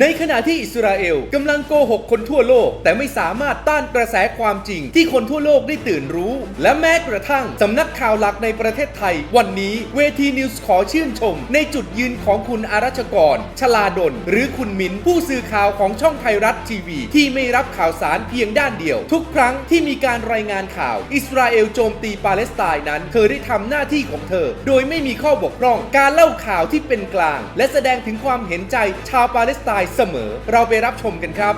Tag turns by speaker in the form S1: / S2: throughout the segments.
S1: ในขณะที่อิสราเอลกำลังโกหกคนทั่วโลก แต่ไม่สามารถต้านกระแสความจริง ที่คนทั่วโลกได้ตื่นรู้ และแม้กระทั่งสำนักข่าวหลักในประเทศไทย วันนี้เวทีนิวส์ขอชื่นชม ในจุดยืนของคุณอารัชกร ชลาดล หรือคุณมินผู้สื่อข่าวของช่องไทยรัฐทีวี ที่ไม่รับข่าวสารเพียงด้านเดียว ทุกครั้งที่มีการรายงานข่าว อิสราเอลโจมตีปาเลสไตน์นั้น เธอได้ทำหน้าที่ของเธอ โดยไม่มีข้อบกพร่อง การเล่าข่าวที่เป็นกลาง และแสดงถึงความเห็นใจชาวปาเลสไตน์เสมอ เราไปรับชมกันครับ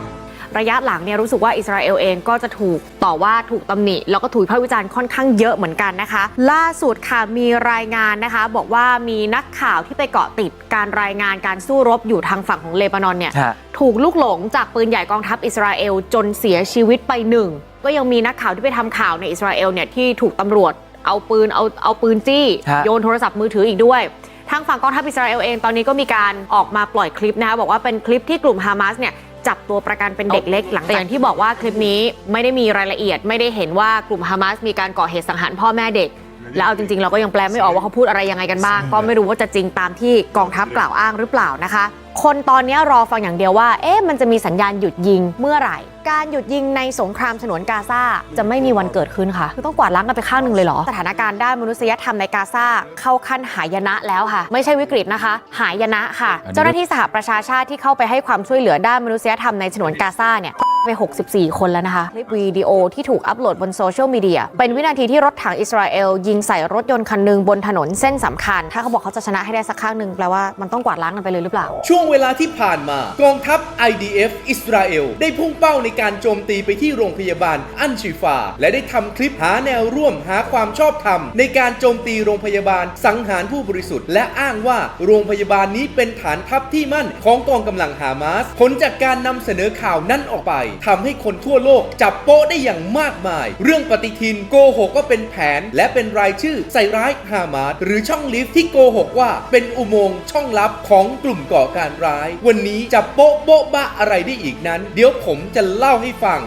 S2: ระยะหลังเนี่ยรู้สึกว่าอิสราเอลเองก็จะถูกต่อว่าถูกตำหนิ แล้วก็ถูกวิพากษ์วิจารณ์ค่อนข้างเยอะเหมือนกันนะคะ ล่าสุดค่ะมีรายงานนะคะ บอกว่ามีนักข่าวที่ไปเกาะติดการรายงานการสู้รบอยู่ทางฝั่งของเลบานอนเนี่ย
S3: ฮะ
S2: ถูกลูกหลงจากปืนใหญ่กองทัพอิสราเอลจนเสียชีวิตไปหนึ่งก็ยังมีนักข่าวที่ไปทำข่าวในอิสราเอลเนี่ยที่ถูกตำรวจเอาปืนเอาเอาปืนจี้
S3: ฮะ
S2: โยนโทรศัพท์มือถืออีกด้วย ทางฝั่งกองทัพอิสราเอลเองตอนนี้ก็มีการออกมาปล่อยคลิปนะคะบอกว่าเป็นคลิปที่กลุ่มฮามาสเนี่ยจับตัวประกันเป็นเด็กเล็กหลังแต่อย่างที่บอกว่าคลิปนี้ไม่ได้มีรายละเอียด ไม่ได้เห็นว่ากลุ่มฮามาสมีการก่อเหตุสังหารพ่อแม่เด็ก แล้วเอาจริงๆ เราก็ยังแปลไม่ออกว่าเขาพูดอะไรยังไงกันบ้าง ก็ไม่รู้ว่าจะจริงตามที่กองทัพกล่าวอ้างหรือเปล่านะคะ คนตอนนี้รอฟังอย่างเดียวว่า เอ๊ะมันจะมีสัญญาณหยุดยิงเมื่อไหร่ การหยุดยิงในสงครามฉนวนกาซาจะไม่มีวันเกิดขึ้นค่ะ คือต้องกวาดล้างกันไปข้างหนึ่งเลยเหรอ สถานการณ์ด้านมนุษยธรรมในกาซาเข้าขั้นหายนะแล้วค่ะ ไม่ใช่วิกฤตนะคะ หายนะค่ะ
S3: อันนี้
S2: เจ้าหน้าที่สหประชาชาติที่เข้าไปให้ความช่วยเหลือด้านมนุษยธรรมในฉนวนกาซาเนี่ย ไป 64 คนแล้วนะคะ คลิปวิดีโอที่ถูกอัปโหลดบนโซเชียลมีเดีย เป็นวินาทีที่รถถังอิสราเอล ยิงใส่รถยนต์คันหนึ่งบนถนนเส้นสำคัญ ถ้าเขาบอกเขาจะชนะให้ได้สักข้างหนึ่งแปลว่ามันต้องกวาดล้างกันไปเลยหรือเปล่า
S1: ช่วงเวลาที่ผ่านมากองทัพ IDF อิสราเอล ได้พุ่งเป้าในการโจมตีไปที่โรงพยาบาลอันชิฟา และได้ทำคลิปหาแนวร่วมหาความชอบธรรม ในการโจมตีโรงพยาบาลสังหารผู้บริสุทธิ์ และอ้างว่าโรงพยาบาลนี้เป็นฐานทัพที่มั่นของกองกำลังฮามาสผลจากการนำเสนอข่าวนั้นออกไปทำให้คนทั่วโลกจับโป๊ะได้อย่างมากมาย เรื่องปฏิทินโกหกก็เป็นแผน และเป็นรายชื่อใส่ร้ายฮามาสหรือช่องลิฟที่โกหกว่าเป็นอุโมงค์ช่องลับของกลุ่มก่อการร้าย วันนี้จะโป๊ะโบ๊ะบะอะไรได้อีกนั้น เดี๋ยวผมจะเล่าให้ฟัง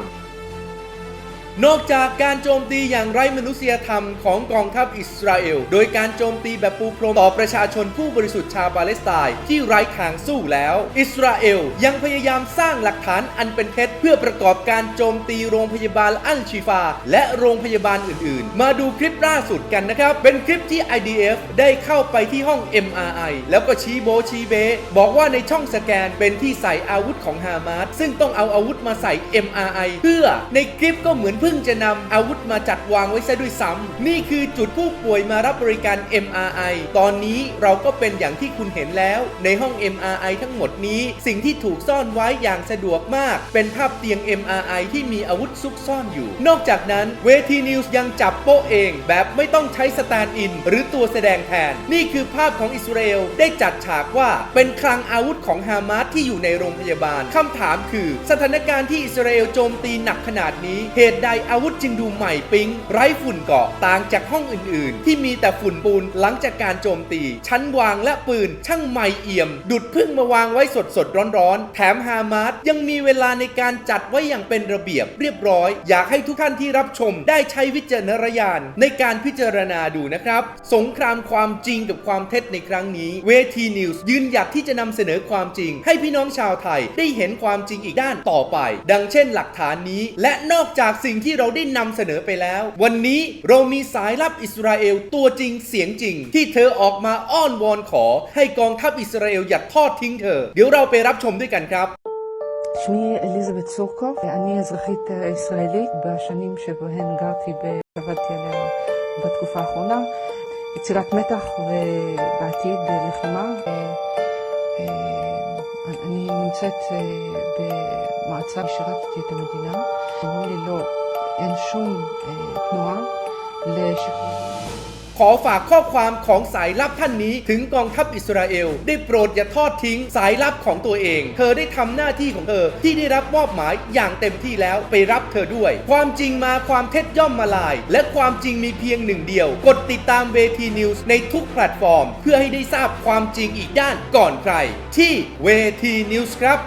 S1: นอกจากการโจมตีอย่างไร้มนุษยธรรมของกองทัพอิสราเอล โดยการโจมตีแบบปูพรมต่อประชาชนผู้บริสุทธิ์ชาวปาเลสไตน์ที่ไร้ทางสู้แล้ว อิสราเอลยังพยายามสร้างหลักฐานอันเป็นเท็จเพื่อประกอบการโจมตีโรงพยาบาลอัลชิฟา และโรงพยาบาลอื่นๆ มาดูคลิปล่าสุดกันนะครับ เป็นคลิปที่ IDF ได้เข้าไปที่ห้อง MRI แล้วก็ชี้โบชี้เบบอกว่าในช่องสแกนเป็นที่ใส่อาวุธของฮามาสซึ่งต้องเอาอาวุธมาใส่ MRI เพื่อในคลิปก็เหมือนเพิ่งจะนำอาวุธมาจัดวางไว้ซะด้วยซ้ำนี่คือจุดผู้ป่วยมารับบริการ MRI ตอนนี้เราก็เป็นอย่างที่คุณเห็นแล้ว ในห้อง MRI ทั้งหมดนี้ สิ่งที่ถูกซ่อนไว้อย่างสะดวกมาก เป็นภาพเตียง MRI ที่มีอาวุธซุกซ่อนอยู่ นอกจากนั้นเวทีนิวส์ยังจับโป๊ะเอง แบบไม่ต้องใช้สแตนด์อิน หรือตัวแสดงแทน นี่คือภาพของอิสราเอลได้จัดฉากว่าเป็นคลังอาวุธของฮามาสที่อยู่ในโรงพยาบาลคำถามคือ สถานการณ์ที่อิสราเอลโจมตีหนักขนาดนี้เหตุใดอาวุธจึงดูใหม่ปิ๊ง ไร้ฝุ่นเกาะต่างจากห้องอื่นๆ ที่มีแต่ฝุ่นปูนหลังจากการโจมตี ชั้นวางและปืนช่างใหม่เอี่ยม ดุดพิ่งมาวางไว้สดสดๆ ร้อนๆ แถมฮามาสยังมีเวลาในการจัดไว้อย่างเป็นระเบียบเรียบร้อย อยากให้ทุกท่านที่รับชมได้ใช้วิจารณญาณในการพิจารณาดูนะครับ สงครามความจริงกับความเท็จในครั้งนี้ เวทีนิวส์ยืนหยัดที่จะนำเสนอความจริง ให้พี่น้องชาวไทยได้เห็นความจริงอีกด้านต่อไป ดังเช่นหลักฐานนี้ และนอกจากสิ่งทเราได้นำเสนอไปแล้ว วันนี้เรามีสายลับอิสราเอลตัวจริงเสียงจริง ที่เธอออกมาอ้อนวอนขอ ให้กองทัพอิสราเอลอย่าทอดทิ้งเธอ เดี๋ยวเราไปรับชมด้วยกันครับ
S4: שמי אליזבת סורקוב, אני אזרחית ישראלית בשנים שבהן גרתי ועבדתי עליה בתקופה האחרונה. יצירת מתח ובעתיד לחימה. אני נמצאת במעצר, שירתתי את המדינה. אמרו לי לא, نشوم تنوع لشكل
S1: ขอฝากข้อความของสายลับท่านนี้ถึงกองทัพอิสราเอล ได้โปรดอย่าทอดทิ้งสายลับของตัวเอง เธอได้ทำหน้าที่ของเธอ ที่ได้รับมอบหมายอย่างเต็มที่แล้วไปรับเธอด้วย ความจริงมาความเท็จย่อมมาลาย และความจริงมีเพียงหนึ่งเดียว กดติดตามเวทีนิวส์ในทุกแพลตฟอร์ม เพื่อให้ได้ทราบความจริงอีกด้านก่อนใคร ที่เวทีนิวส์ครับ